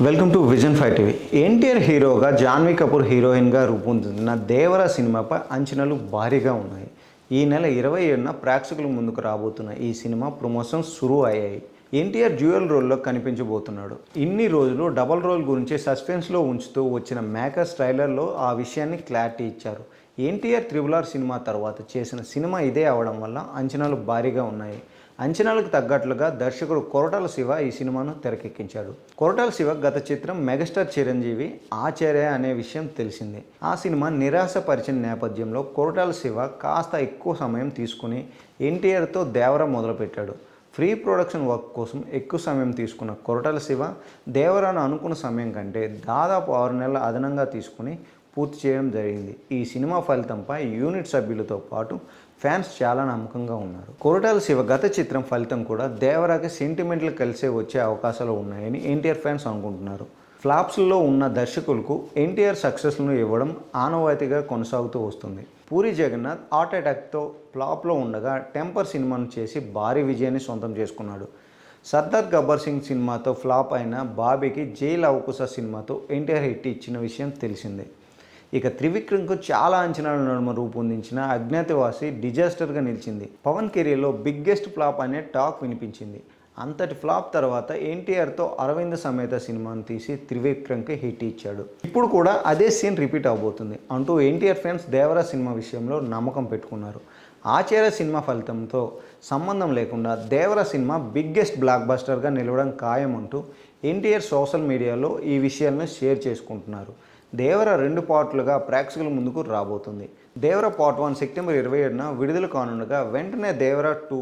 Welcome to vision five TV NTR హీరోగా జాన్వీ కపూర్ హీరోయిన్గా రూపొందుతున్న దేవర సినిమాపై అంచనాలు భారీగా ఉన్నాయి. ఈ నెల ఇరవై ఏడున ప్రేక్షకుల ముందుకు రాబోతున్న ఈ సినిమా ప్రమోషన్స్ సురు అయ్యాయి. ఎన్టీఆర్ డ్యూయల్ రోల్లో కనిపించబోతున్నాడు. ఇన్ని రోజులు డబల్ రోల్ గురించి సస్పెన్స్లో ఉంచుతూ వచ్చిన మేకర్స్ ట్రైలర్లో ఆ విషయాన్ని క్లారిటీ ఇచ్చారు. ఎన్టీఆర్ త్రిబుల్ ఆర్ సినిమా తర్వాత చేసిన సినిమా ఇదే అవడం వల్ల అంచనాలు భారీగా ఉన్నాయి. అంచనాలకు తగ్గట్లుగా దర్శకుడు కొరటాల శివ ఈ సినిమాను తెరకెక్కించాడు. కొరటాల శివ గత చిత్రం మెగాస్టార్ చిరంజీవి ఆచార్య అనే విషయం తెలిసింది. ఆ సినిమా నిరాశపరిచిన నేపథ్యంలో కొరటాల శివ కాస్త ఎక్కువ సమయం తీసుకుని ఎన్టీఆర్తో దేవర మొదలుపెట్టాడు. ఫ్రీ ప్రొడక్షన్ వర్క్ కోసం ఎక్కువ సమయం తీసుకున్న కొరటాల శివ దేవరాను అనుకున్న సమయం కంటే దాదాపు ఆరు నెలల అదనంగా తీసుకుని పూర్తి చేయడం జరిగింది. ఈ సినిమా ఫలితంపై యూనిట్ సభ్యులతో పాటు ఫ్యాన్స్ చాలా నమ్మకంగా ఉన్నారు. కొరటాల శివ గత చిత్రం ఫలితం కూడా దేవరాకి సెంటిమెంట్లు కలిసే వచ్చే అవకాశాలు ఉన్నాయని ఎన్టీఆర్ ఫ్యాన్స్ అనుకుంటున్నారు. ఫ్లాప్స్లో ఉన్న దర్శకులకు ఎన్టీఆర్ సక్సెస్ను ఇవ్వడం ఆనవాయితీగా కొనసాగుతూ వస్తుంది. పూరి జగన్నాథ్ హార్ట్ అటాక్తో ఫ్లాప్లో ఉండగా టెంపర్ సినిమాను చేసి భారీ విజయాన్ని సొంతం చేసుకున్నాడు. సర్దార్ గబ్బర్ సింగ్ సినిమాతో ఫ్లాప్ అయిన బాబీకి జైల్ అవకుశ సినిమాతో ఎన్టీఆర్ హిట్ ఇచ్చిన విషయం తెలిసిందే. ఇక త్రివిక్రమ్కు చాలా అంచనాల నడుమ రూపొందించిన అజ్ఞాతవాసి డిజాస్టర్గా నిలిచింది. పవన్ కెరీర్లో బిగ్గెస్ట్ ఫ్లాప్ అనే టాక్ వినిపించింది. అంతటి ఫ్లాప్ తర్వాత ఎన్టీఆర్తో అరవింద సమేత సినిమాను తీసి త్రివిక్రమ్కి హిట్ ఇచ్చాడు. ఇప్పుడు కూడా అదే సీన్ రిపీట్ అవబోతుంది అంటూ ఎన్టీఆర్ ఫ్యాన్స్ దేవరా సినిమా విషయంలో నమ్మకం పెట్టుకున్నారు. ఆచార్య సినిమా ఫలితంతో సంబంధం లేకుండా దేవర సినిమా బిగ్గెస్ట్ బ్లాక్ బస్టర్గా నిలవడం ఖాయం అంటూ ఎన్టీఆర్ సోషల్ మీడియాలో ఈ విషయాలను షేర్ చేసుకుంటున్నారు. దేవర రెండు పార్ట్లుగా ప్రేక్షకుల ముందుకు రాబోతుంది. దేవర పార్ట్ వన్ సెప్టెంబర్ ఇరవై ఏడున విడుదల కానుండగా వెంటనే దేవర టూ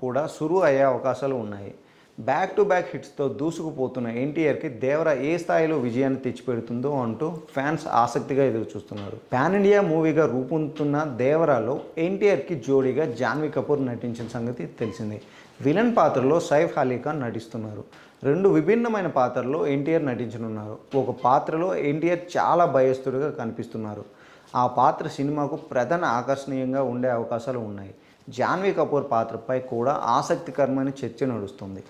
కూడా సురు అయ్యే అవకాశాలు ఉన్నాయి. బ్యాక్ టు బ్యాక్ హిట్స్తో దూసుకుపోతున్న ఎన్టీఆర్కి దేవర ఏ స్థాయిలో విజయాన్ని తెచ్చిపెడుతుందో అంటూ ఫ్యాన్స్ ఆసక్తిగా ఎదురు చూస్తున్నారు పాన్ ఇండియా మూవీగా రూపొందుతున్న దేవరాలో ఎన్టీఆర్కి జోడీగా జాన్వీ కపూర్ నటించిన సంగతి తెలిసిందే. విలన్ పాత్రలో సైఫ్ అలీ ఖాన్ నటిస్తున్నారు. రెండు విభిన్నమైన పాత్రల్లో ఎన్టీఆర్ నటించనున్నారు. ఒక పాత్రలో ఎన్టీఆర్ చాలా భయస్థుడిగా కనిపిస్తున్నారు. ఆ పాత్ర సినిమాకు ప్రధాన ఆకర్షణీయంగా ఉండే అవకాశాలు ఉన్నాయి. జాన్వీ కపూర్ పాత్రపై కూడా ఆసక్తికరమైన చర్చ నడుస్తుంది.